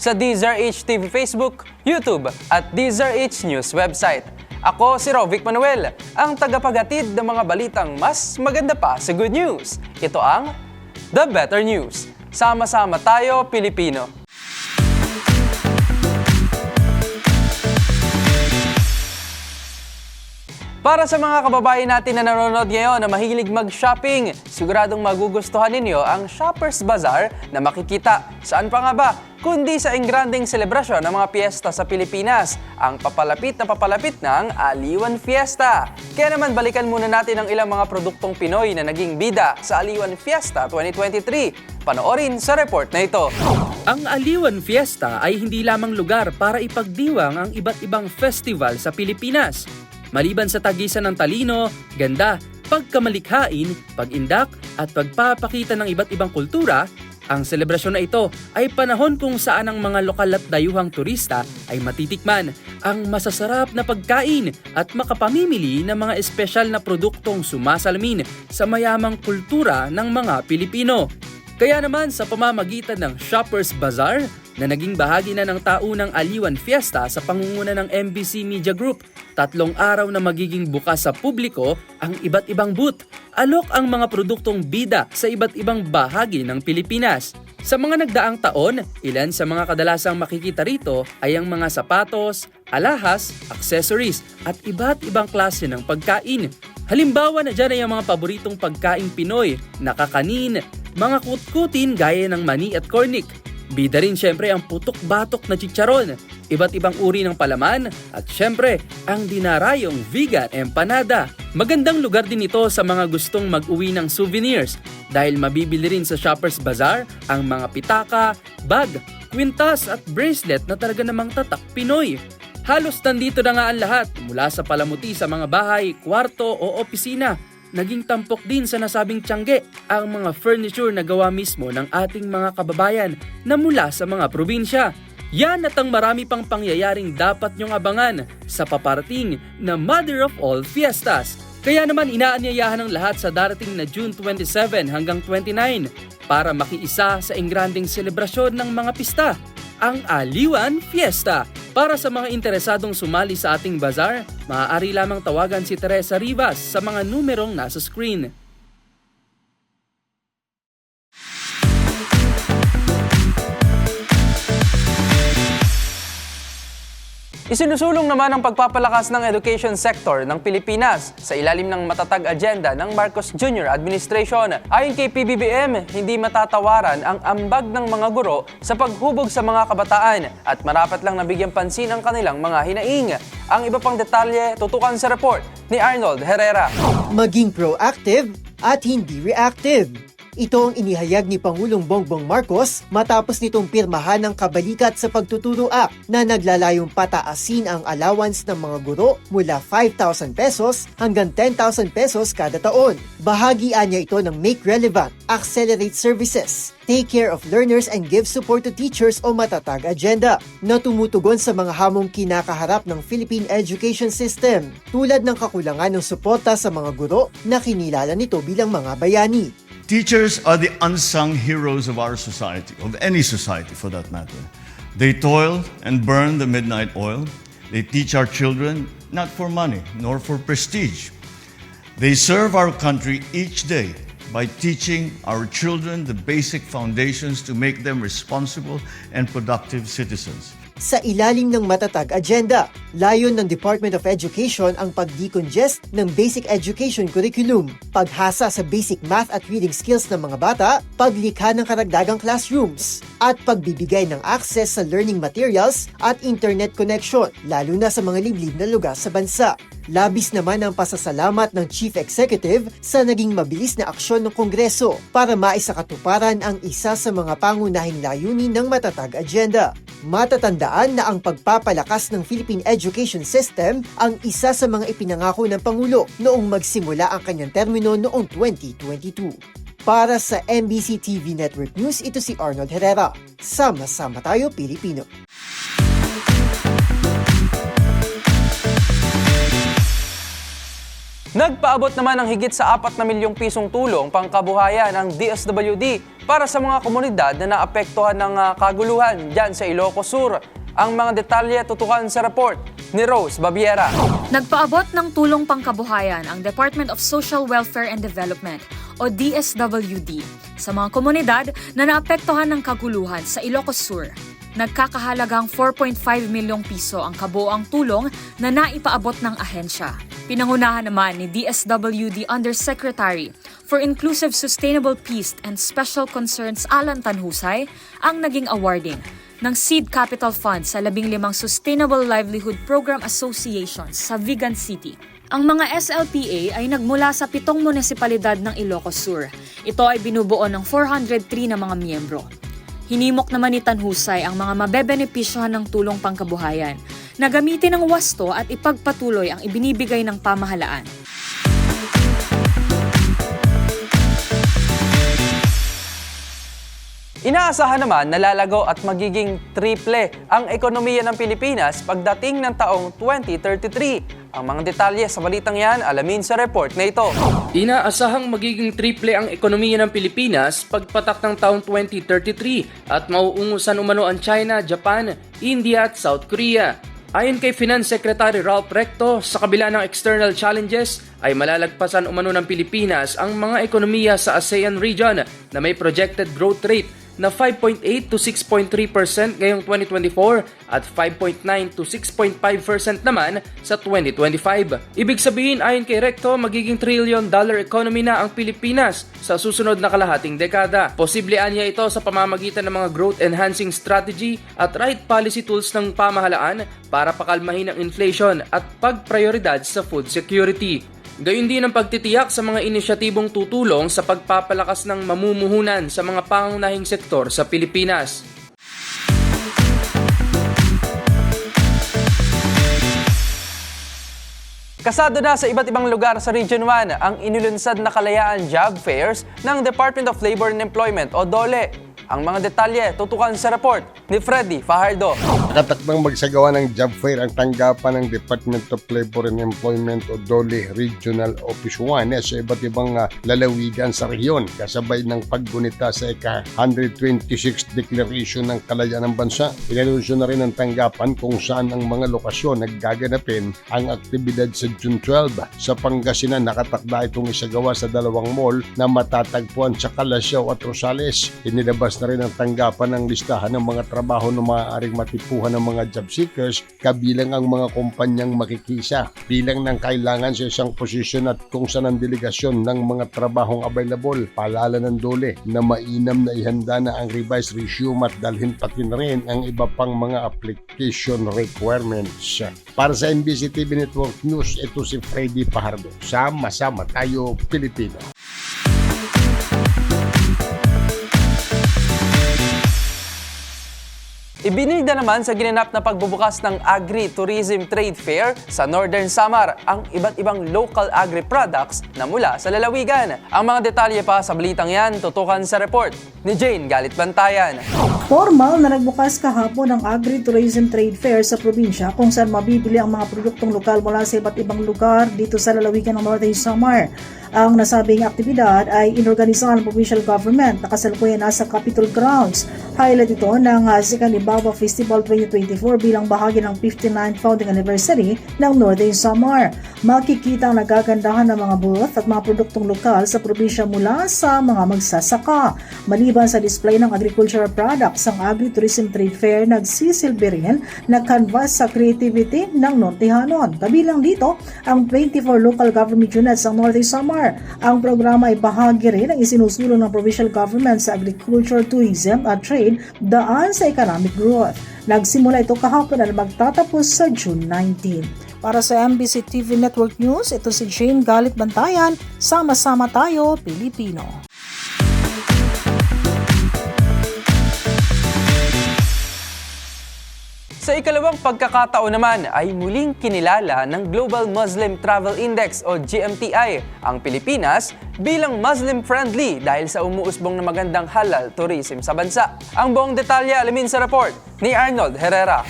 sa DZRH TV Facebook, YouTube at DZRH News website. Ako si Rovic Manuel, ang tagapaghatid ng mga balitang mas maganda pa sa good news. Ito ang The Better News. Sama-sama tayo, Pilipino. Para sa mga kababayan natin na nanonood ngayon na mahilig mag-shopping, siguradong magugustuhan ninyo ang Shoppers Bazaar na makikita saan pa nga ba kundi sa engranding selebrasyon ng mga piyesta sa Pilipinas, ang papalapit na papalapit ng Aliwan Fiesta. Kaya naman balikan muna natin ang ilang mga produktong Pinoy na naging bida sa Aliwan Fiesta 2023. Panoorin sa report na ito. Ang Aliwan Fiesta ay hindi lamang lugar para ipagdiwang ang iba't ibang festival sa Pilipinas. Maliban sa tagisan ng talino, ganda, pagkamalikhain, pag-indak at pagpapakita ng iba't ibang kultura, ang selebrasyon na ito ay panahon kung saan ang mga lokal at dayuhang turista ay matitikman ang masasarap na pagkain at makapamimili ng mga espesyal na produktong sumasalamin sa mayamang kultura ng mga Pilipino. Kaya naman sa pamamagitan ng Shoppers Bazaar na naging bahagi na ng taunang Aliwan Fiesta sa pangunguna ng MBC Media Group, tatlong araw na magiging bukas sa publiko ang iba't ibang booth. Alok ang mga produktong bida sa iba't ibang bahagi ng Pilipinas. Sa mga nagdaang taon, ilan sa mga kadalasang makikita rito ay ang mga sapatos, alahas, accessories at iba't ibang klase ng pagkain. Halimbawa na dyan ay ang mga paboritong pagkain Pinoy, nakakanin, mga kutkutin gaya ng mani at cornic. Bida rin syempre ang putok-batok na chicharon, iba't ibang uri ng palaman, at syempre ang dinarayong vegan empanada. Magandang lugar din ito sa mga gustong mag-uwi ng souvenirs dahil mabibili rin sa Shoppers Bazaar ang mga pitaka, bag, kwintas at bracelet na talaga namang tatak Pinoy. Halos nandito na nga ang lahat mula sa palamuti sa mga bahay, kwarto o opisina naging tampok din sa nasabing tiyangge ang mga furniture na gawa mismo ng ating mga kababayan na mula sa mga probinsya. Yan at ang marami pang pangyayaring dapat nyong abangan sa paparating na Mother of All Fiestas. Kaya naman inaanyayahan ng lahat sa darating na June 27 hanggang 29 para makiisa sa engranding selebrasyon ng mga pista, ang Aliwan Fiesta. Para sa mga interesadong sumali sa ating bazaar, maaari lamang tawagan si Teresa Rivas sa mga numerong nasa screen. Isinusulong naman ang pagpapalakas ng education sector ng Pilipinas sa ilalim ng matatag agenda ng Marcos Jr. Administration. Ayon kay PBBM, hindi matatawaran ang ambag ng mga guro sa paghubog sa mga kabataan at marapat lang nabigyan pansin ang kanilang mga hinaing. Ang iba pang detalye tutukan sa report ni Arnold Herrera. maging proactive at hindi reactive. Ito ang inihayag ni Pangulong Bongbong Marcos matapos nitong pirmahan ng kabalikat sa pagtuturo act na naglalayong pataasin ang allowance ng mga guro mula 5,000 pesos hanggang 10,000 pesos kada taon. Bahagian niya ito ng Make Relevant, Accelerate Services, Take Care of Learners and Give Support to Teachers o Matatag Agenda na tumutugon sa mga hamong kinakaharap ng Philippine Education System tulad ng kakulangan ng suporta sa mga guro na kinilala nito bilang mga bayani. Teachers are the unsung heroes of our society, of any society for that matter. They toil and burn the midnight oil. They teach our children not for money nor for prestige. They serve our country each day by teaching our children the basic foundations to make them responsible and productive citizens. Sa ilalim ng matatag agenda. Layon ng Department of Education ang pag-decongest ng basic education curriculum, paghasa sa basic math at reading skills ng mga bata, paglikha ng karagdagang classrooms, at pagbibigay ng access sa learning materials at internet connection, lalo na sa mga liblib na lugar sa bansa. Labis naman ang pasasalamat ng Chief Executive sa naging mabilis na aksyon ng Kongreso para maisakatuparan ang isa sa mga pangunahing layunin ng matatag agenda. Matatandaan na ang pagpapalakas ng Philippine Education System ang isa sa mga ipinangako ng Pangulo noong magsimula ang kanyang termino noong 2022. Para sa MBC TV Network News, ito si Arnold Herrera. Sama-sama tayo, Pilipino. Nagpaabot naman ng higit sa 4 na milyong pisong tulong pangkabuhayan ng DSWD para sa mga komunidad na naapektuhan ng ah, kaguluhan dyan sa Ilocos Sur. Ang mga detalye tutukan sa report ni Rose Babiera. Nagpaabot ng tulong pangkabuhayan ang Department of Social Welfare and Development o DSWD sa mga komunidad na naapektuhan ng kaguluhan sa Ilocos Sur. Nagkakahalagang 4.5 milyong piso ang kabuoang tulong na naipaabot ng ahensya. Pinangunahan naman ni DSWD Undersecretary for Inclusive Sustainable Peace and Special Concerns Alan Tanhusay ang naging awarding ng Seed Capital Fund sa 15 Sustainable Livelihood Program Associations sa Vigan City. Ang mga SLPA ay nagmula sa pitong munisipalidad ng Ilocos Sur. Ito ay binubuo ng 403 na mga miyembro. Hinimok naman ni Tanhusay ang mga mabebenepisyohan ng tulong pangkabuhayan na gamitin ang wasto at ipagpatuloy ang ibinibigay ng pamahalaan. Inaasahan naman na lalago at magiging triple ang ekonomiya ng Pilipinas pagdating ng taong 2033. Ang mga detalye sa balitang yan alamin sa report na ito. Inaasahang magiging triple ang ekonomiya ng Pilipinas pagpatak ng taong 2033 at mauungusan umano ang China, Japan, India at South Korea. Ayon kay Finance Secretary Ralph Recto, sa kabila ng external challenges ay malalagpasan umano ng Pilipinas ang mga ekonomiya sa ASEAN region na may projected growth rate na 5.8 to 6.3% ngayong 2024 at 5.9 to 6.5% naman sa 2025. Ibig sabihin ayon kay Recto, magiging trillion dollar economy na ang Pilipinas sa susunod na kalahating dekada. Posible anya ito sa pamamagitan ng mga growth enhancing strategy at right policy tools ng pamahalaan para pakalmahin ang inflation at pagprioridad sa food security. Gayun din ang pagtitiyak sa mga inisyatibong tutulong sa pagpapalakas ng mamumuhunan sa mga pangunahing sektor sa Pilipinas. Kasado na sa iba't ibang lugar sa Region 1 ang inulunsad na kalayaan job fairs ng Department of Labor and Employment o DOLE. Ang mga detalye tutukan sa report ni Freddy Fajardo. Nakatakdang magsagawa ng job fair ang tanggapan ng Department of Labor and Employment o DOLE Regional Office 1 sa iba't ibang ah, lalawigan sa rehiyon kasabay ng paggunita sa ika-126 Declaration ng Kalayaan ng Bansa. Inanunsyo na rin ang tanggapan kung saan ang mga lokasyon naggaganapin ang aktibidad sa June 12. Sa Pangasinan, nakatakda itong isagawa sa dalawang mall na matatagpuan sa Calasiao at Rosales. Inilabas na rin ang tanggapan ng listahan ng mga trabaho na maaaring matipuhan ng mga job seekers kabilang ang mga kumpanyang makikisa bilang ng kailangan sa isang posisyon at kung saan ang delegasyon ng mga trabahong available. Paalala ng dole na mainam na ihanda na ang revised resume at dalhin pati na rin ang iba pang mga application requirements. Para sa NBC TV Network News, ito si Freddy Pahardo. Sama-sama tayo Pilipino. Ibinigda naman sa ginanap na pagbubukas ng Agri-Tourism Trade Fair sa Northern Samar ang iba't ibang local agri products na mula sa lalawigan. Ang mga detalye pa sa balitang yan tutukan sa report ni Jane Galit Bantayan. Formal na nagbukas kahapon ang Agri-Tourism Trade Fair sa probinsya kung saan mabibili ang mga produktong lokal mula sa iba't ibang lugar dito sa lalawigan ng Northern Samar. Ang nasabing aktibidad ay inorganisahan ng provincial government na kasalukuyan nasa Capitol Grounds. Highlight ito ng uh, Ibaba Festival 2024 bilang bahagi ng 59th founding anniversary ng Northern Samar. Makikita ang nagagandahan ng mga booth at mga produktong lokal sa probinsya mula sa mga magsasaka. Maliban sa display ng agricultural products, ang Agri-Tourism Trade Fair nagsisilbi rin na canvas sa creativity ng Nortehanon. Kabilang dito ang 24 local government units ng Northern Samar. Ang programa ay bahagi rin ng isinusulong ng provincial government sa agriculture, tourism at trade daan sa economic growth. Nagsimula ito kahapon at magtatapos sa June 19. Para sa MBC TV Network News, ito si Jane Galit Bantayan. Sama-sama tayo, Pilipino. Sa ikalawang pagkakataon naman ay muling kinilala ng Global Muslim Travel Index o GMTI ang Pilipinas bilang Muslim-friendly dahil sa umuusbong na magandang halal tourism sa bansa. Ang buong detalye alamin sa report ni Arnold Herrera.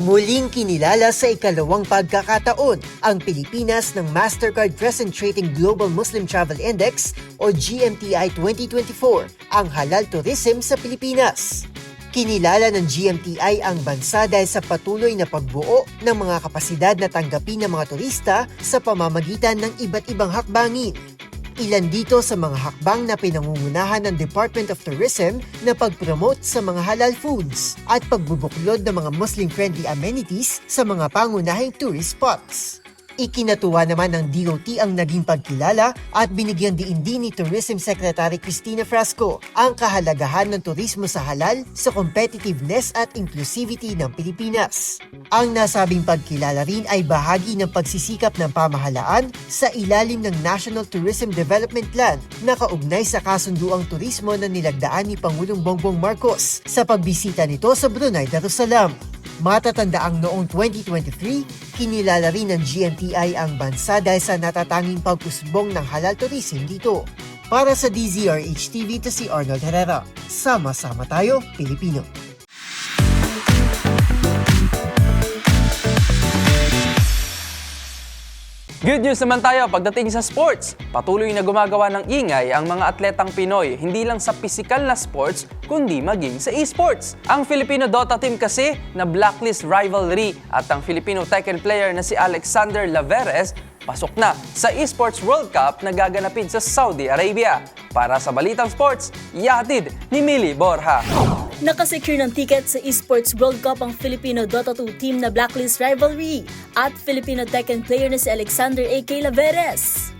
Muling kinilala sa ikalawang pagkakataon ang Pilipinas ng Mastercard Present Rating Global Muslim Travel Index o GMTI 2024, ang halal tourism sa Pilipinas. Kinilala ng GMTI ang bansa dahil sa patuloy na pagbuo ng mga kapasidad na tanggapin ng mga turista sa pamamagitan ng iba't ibang hakbangin. Ilan dito sa mga hakbang na pinangungunahan ng Department of Tourism na pag-promote sa mga halal foods at pagbubuklod ng mga Muslim-friendly amenities sa mga pangunahing tourist spots. Ikinatuwa naman ng DOT ang naging pagkilala at binigyang diindi ni Tourism Secretary Cristina Frasco ang kahalagahan ng turismo sa halal sa competitiveness at inclusivity ng Pilipinas. Ang nasabing pagkilala rin ay bahagi ng pagsisikap ng pamahalaan sa ilalim ng National Tourism Development Plan na kaugnay sa kasunduang turismo na nilagdaan ni Pangulong Bongbong Marcos sa pagbisita nito sa Brunei Darussalam. Matatandaang noong 2023, kinilala rin ng GMTI ang bansa dahil sa natatanging pagkusbong ng halal tourism dito. Para sa DZRH TV to si Arnold Herrera. Sama-sama tayo, Pilipino. Good news naman tayo pagdating sa sports. Patuloy na gumagawa ng ingay ang mga atletang Pinoy, hindi lang sa pisikal na sports, kundi maging sa esports. Ang Filipino Dota team kasi na blacklist rivalry at ang Filipino Tekken player na si Alexander Laveres pasok na sa Esports World Cup na gaganapin sa Saudi Arabia. Para sa Balitang Sports, yatid ni Mili Borja. Nakasecure ng ticket sa Esports World Cup ang Filipino Dota 2 team na Blacklist Rivalry at Filipino Tekken player na si Alexander A.K. Laveres.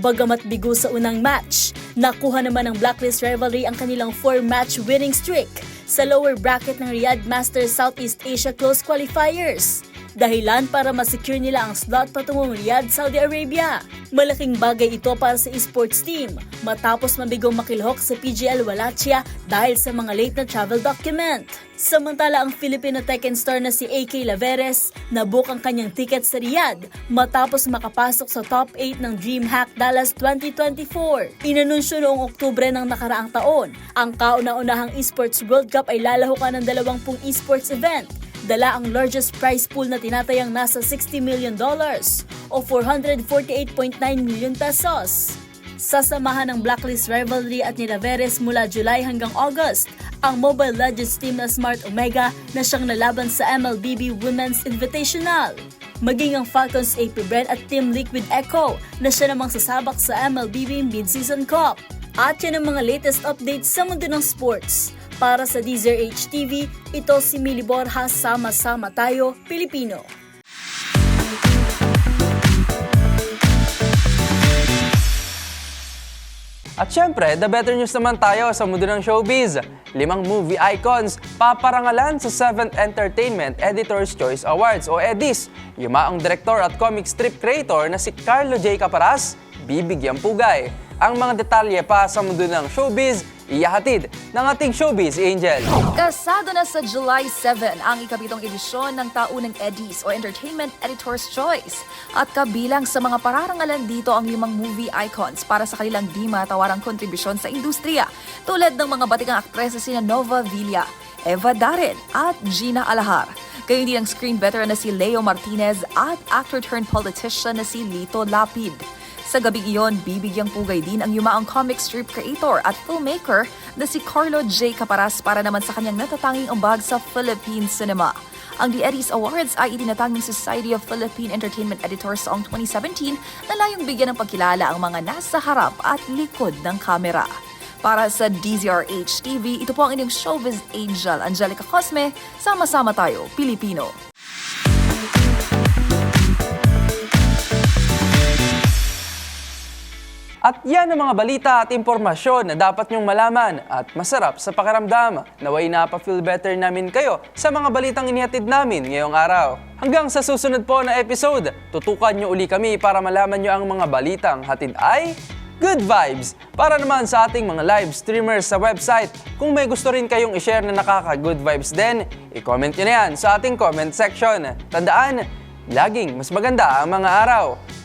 Bagamat bigo sa unang match, nakuha naman ng Blacklist Rivalry ang kanilang 4-match winning streak sa lower bracket ng Riyadh Masters Southeast Asia Close Qualifiers. Dahilan para masecure nila ang slot patungong Riyadh, Saudi Arabia. Malaking bagay ito para sa esports team matapos mabigong makilhok sa PGL Wallachia dahil sa mga late na travel document. Samantala ang Filipino Tekken star na si AK Laveres nabook ang kanyang ticket sa Riyadh matapos makapasok sa top 8 ng DreamHack Dallas 2024. Inanunsyo noong Oktubre ng nakaraang taon, ang kauna-unahang Esports World Cup ay lalahukan ng 20 esports event dala ang largest prize pool na tinatayang nasa 60 million dollars o 448.9 million pesos. Sasamahan ng Blacklist Rivalry at ni Laveres mula July hanggang August ang Mobile Legends team na Smart Omega na siyang nalaban sa MLBB Women's Invitational. Maging ang Falcons AP Brand at Team Liquid Echo na siya namang sasabak sa MLBB Mid-Season Cup. At yan ang mga latest updates sa mundo ng sports. Para sa DZRH TV, ito si Mili Borja, Sama-sama Tayo, Pilipino. At syempre, the better news naman tayo sa mundo ng showbiz. Limang movie icons paparangalan sa 7th Entertainment Editor's Choice Awards o EDIS. Yumaang director at comic strip creator na si Carlo J. Caparas, bibigyang pugay. Ang mga detalye pa sa mundo ng showbiz, iyahatid ng ating showbiz angel. Kasado na sa July 7 ang ikapitong edisyon ng taunang Eddies o Entertainment Editor's Choice. At kabilang sa mga pararangalan dito ang limang movie icons para sa kanilang di matawarang kontribusyon sa industriya tulad ng mga batikang aktresa sina Nova Villa, Eva Darren at Gina Alahar. Gayon din ang screen veteran na si Leo Martinez at actor-turned-politician na si Lito Lapid. Sa gabing iyon, bibigyang pugay din ang yumaang comic strip creator at filmmaker na si Carlo J. Caparas para naman sa kanyang natatanging ambag sa Philippine cinema. Ang The Eddies Awards ay itinatag ng Society of Philippine Entertainment Editors noong 2017 na layong bigyan ng pagkilala ang mga nasa harap at likod ng kamera. Para sa DZRH TV, ito po ang inyong showbiz angel, Angelica Cosme. Sama-sama tayo, Pilipino. At yan ang mga balita at impormasyon na dapat nyong malaman at masarap sa pakiramdam. Naway napapa-feel better namin kayo sa mga balitang inihatid namin ngayong araw. Hanggang sa susunod po na episode, tutukan nyo uli kami para malaman nyo ang mga balitang hatid ay Good Vibes! Para naman sa ating mga live streamers sa website, kung may gusto rin kayong i-share na nakaka-good vibes din, i-comment nyo na yan sa ating comment section. Tandaan, laging mas maganda ang mga araw.